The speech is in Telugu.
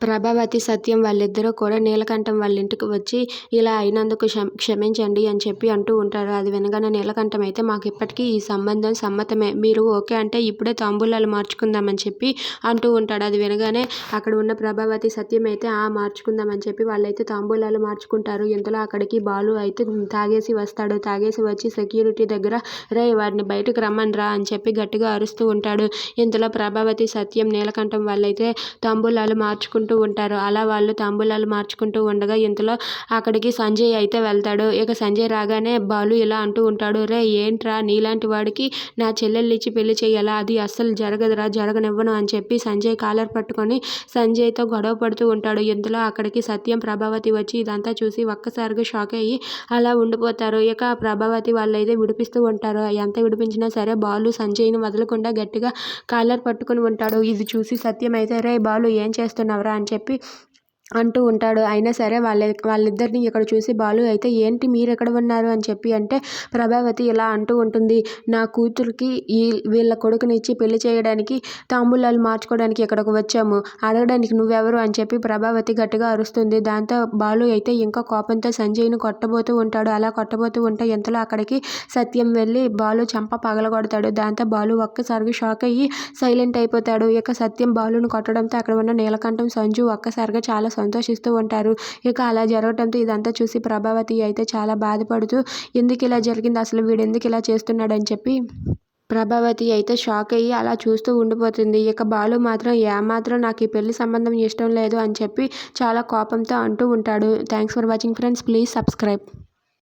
ప్రభావతి సత్యం వాళ్ళిద్దరూ కూడా నీలకంఠం వాళ్ళ ఇంటికి వచ్చి ఇలా అయినందుకు క్షమించండి అని చెప్పి అంటూ ఉంటారు. అది వినగానే నీలకంఠం అయితే మాకు ఇప్పటికీ ఈ సంబంధం సమ్మతమే. మీరు ఓకే అంటే ఇప్పుడే తాంబూలాలు మార్చుకుందామని చెప్పి అంటూ ఉంటాడు. అది వినగానే అక్కడ ఉన్న ప్రభావతి సత్యం అయితే ఆ మార్చుకుందామని చెప్పి వాళ్ళైతే తాంబూలాలు మార్చుకుంటారు. ఇంతలో అక్కడికి బాలు అయితే తాగేసి వస్తాడు. తాగేసి వచ్చి సెక్యూరిటీ దగ్గర రే వాడిని బయటకు రమ్మని రా అని చెప్పి గట్టిగా అరుస్తూ ఉంటాడు. ఇంతలో ప్రభావతి సత్యం నీలకంఠం వాళ్ళైతే తాంబూలాలు మార్చుకుంటూ మార్చుకుంటూ ఉంటారు. అలా వాళ్ళు తాంబూలాలు మార్చుకుంటూ ఉండగా ఇంతలో అక్కడికి సంజయ్ అయితే వెళ్తాడు. ఇక సంజయ్ రాగానే బాలు ఇలా అంటూ ఉంటాడు రే ఏంట్రా నీలాంటి వాడికి నా చెల్లెళ్ళు ఇచ్చి పెళ్ళి చేయాలా అది అస్సలు జరగదురా జరగనివ్వను అని చెప్పి సంజయ్ కాలర్ పట్టుకొని సంజయ్తో గొడవ పడుతూ ఉంటాడు. ఇంతలో అక్కడికి సత్యం ప్రభావతి వచ్చి ఇదంతా చూసి ఒక్కసారిగా షాక్ అయ్యి అలా ఉండిపోతారు. ఇక ప్రభావతి వాళ్ళైతే విడిపిస్తూ ఉంటారు. ఎంత విడిపించినా సరే బాలు సంజయ్ని వదలకుండా గట్టిగా కాలర్ పట్టుకుని ఉంటాడు. ఇది చూసి సత్యం అయితే రే బాలు ఏం చేస్తున్నావురా? అని చెప్పి అంటూ ఉంటాడు. అయినా సరే వాళ్ళ వాళ్ళిద్దరిని ఇక్కడ చూసి బాలు అయితే ఏంటి మీరు ఎక్కడ ఉన్నారు అని చెప్పి అంటే ప్రభావతి ఇలా అంటూ ఉంటుంది. నా కూతురికి ఈ వీళ్ళ కొడుకుని ఇచ్చి పెళ్ళి చేయడానికి తాంబూలాలు మార్చుకోవడానికి ఇక్కడికి వచ్చాము. అడగడానికి నువ్వెవరు అని చెప్పి ప్రభావతి గట్టిగా అరుస్తుంది. దాంతో బాలు అయితే ఇంకా కోపంతో సంజయ్ను కొట్టబోతూ ఉంటాడు. అలా కొట్టబోతూ ఉంటే ఎంతలో అక్కడికి సత్యం వెళ్ళి బాలు చంప పగలగొడతాడు. దాంతో బాలు ఒక్కసారిగా షాక్ అయ్యి సైలెంట్ అయిపోతాడు. ఇక సత్యం బాలును కొట్టడంతో అక్కడ ఉన్న నీలకంఠం సంజు ఒక్కసారిగా చాలా సంతోషిస్తూ ఉంటారు. ఇక అలా జరగటంతో ఇదంతా చూసి ప్రభావతి అయితే చాలా బాధపడుతూ ఎందుకు ఇలా జరిగింది? అసలు వీడు ఎందుకు ఇలా చేస్తున్నాడని చెప్పి ప్రభావతి అయితే షాక్ అయ్యి అలా చూస్తూ ఉండిపోతుంది. ఇక బాలు మాత్రం ఏమాత్రం నాకు ఈ పెళ్ళి సంబంధం ఇష్టం లేదు అని చెప్పి చాలా కోపంతో అంటూ ఉంటాడు. Thanks for watching friends. Please subscribe.